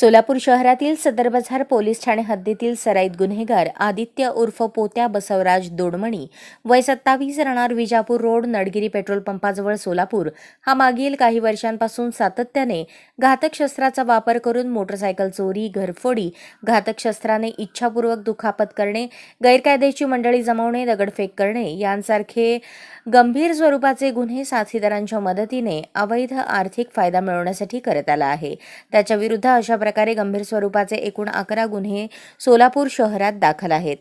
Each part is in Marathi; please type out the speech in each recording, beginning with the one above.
सोलापूर शहरातील सदर बाजार पोलीस ठाणे हद्दीतील सराईत गुन्हेगार आदित्य उर्फ पोत्या बसवराज दोडमणी वय सत्तावीस राहणार विजापूर रोड नडगिरी पेट्रोल पंपाजवळ सोलापूर. हा मागील काही वर्षांपासून सातत्याने घातक शस्त्राचा वापर करून मोटरसायकल चोरी घरफोडी घातक शस्त्राने इच्छापूर्वक दुखापत करणे गैरकायदेची मंडळी जमवणे दगडफेक करणे यांसारखे गंभीर स्वरूपाचे गुन्हे साथीदारांच्या मदतीने अवैध आर्थिक फायदा मिळवण्यासाठी करत आला आहे. त्याच्या विरुद्ध अशा प्रकारे गंभीर स्वरूपाचे एकूण अकरा गुन्हे सोलापूर शहरात दाखल आहेत.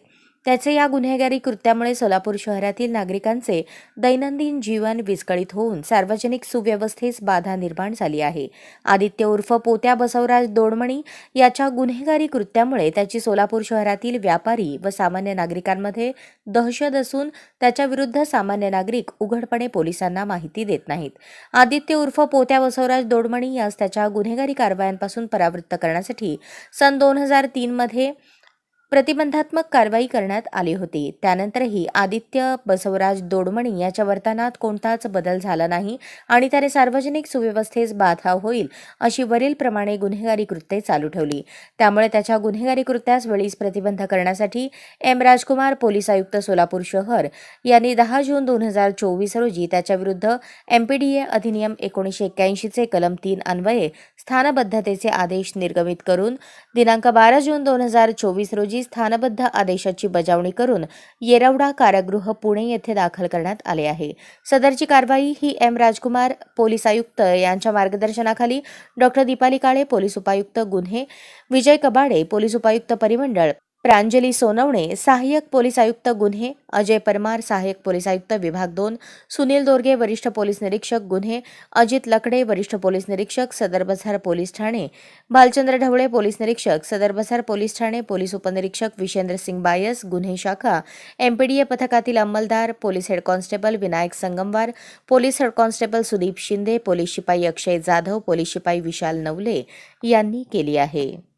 त्याचे या गुन्हेगारी कृत्यामुळे सोलापूर शहरातील नागरिकांचे दैनंदिन जीवन विस्कळीत होऊन सार्वजनिक सुव्यवस्थेस बाधा निर्माण झाली आहे. आदित्य उर्फ पोत्या बसवराज दोडमणी याच्या गुन्हेगारी कृत्यामुळे त्याची सोलापूर शहरातील व्यापारी व सामान्य नागरिकांमध्ये दहशत असून त्याच्या विरुद्ध सामान्य नागरिक उघडपणे पोलिसांना माहिती देत नाहीत. आदित्य उर्फ पोत्या बसवराज दोडमणी यास त्याच्या गुन्हेगारी कारवायांपासून परावृत्त करण्यासाठी सन दोन हजार तीनमध्ये प्रतिबंधात्मक कारवाई करण्यात आली होती. त्यानंतरही आदित्य बसवराज दोडमणी याच्या वर्तनात कोणताच बदल झाला नाही आणि त्याने सार्वजनिक सुव्यवस्थेस बाधा होईल अशी वरीलप्रमाणे गुन्हेगारी कृत्ये चालू ठेवली. त्यामुळे त्याच्या गुन्हेगारी कृत्यास वेळीच प्रतिबंध करण्यासाठी एम. राजकुमार पोलीस आयुक्त सोलापूर शहर यांनी दहा जून दोन हजार चोवीस रोजी त्याच्याविरुद्ध एमपीडीए अधिनियम एकोणीसशे एक्क्याऐंशीचे कलम तीन अन्वये स्थानबद्धतेचे आदेश निर्गमित करून दिनांक बारा जून दोन हजार चोवीस रोजी स्थानबद्ध आदेशाची बजावणी करून येरवडा कारागृह पुणे येथे दाखल करण्यात आले आहे. सदरची कारवाई ही एम राजकुमार पोलीस आयुक्त यांच्या मार्गदर्शनाखाली डॉक्टर दीपाली काळे पोलीस उपायुक्त गुन्हे विजय कबाडे पोलीस उपायुक्त परिमंडळ प्रांजली सोनवणे सहाय्यक पोलीस आयुक्त गुन्हे अजय परमार सहाय्यक पोलीस आयुक्त विभाग दोन सुनील दोरगे वरिष्ठ पोलीस निरीक्षक गुन्हे अजित लकडे वरिष्ठ पोलीस निरीक्षक सदर बझार पोलीस ठाणे भालचंद्र ढवळे पोलीस निरीक्षक सदर बझार पोलीस ठाणे पोलीस उपनिरीक्षक विशेंद्र सिंग बायस गुन्हे शाखा एमपीडीए पथकातील अंमलदार police head constable Vinayak Sangamwar police head constable Sudeep Shinde police शिपाई अक्षय जाधव पोलीस शिपाई विशाल नवले यांनी केली आहे.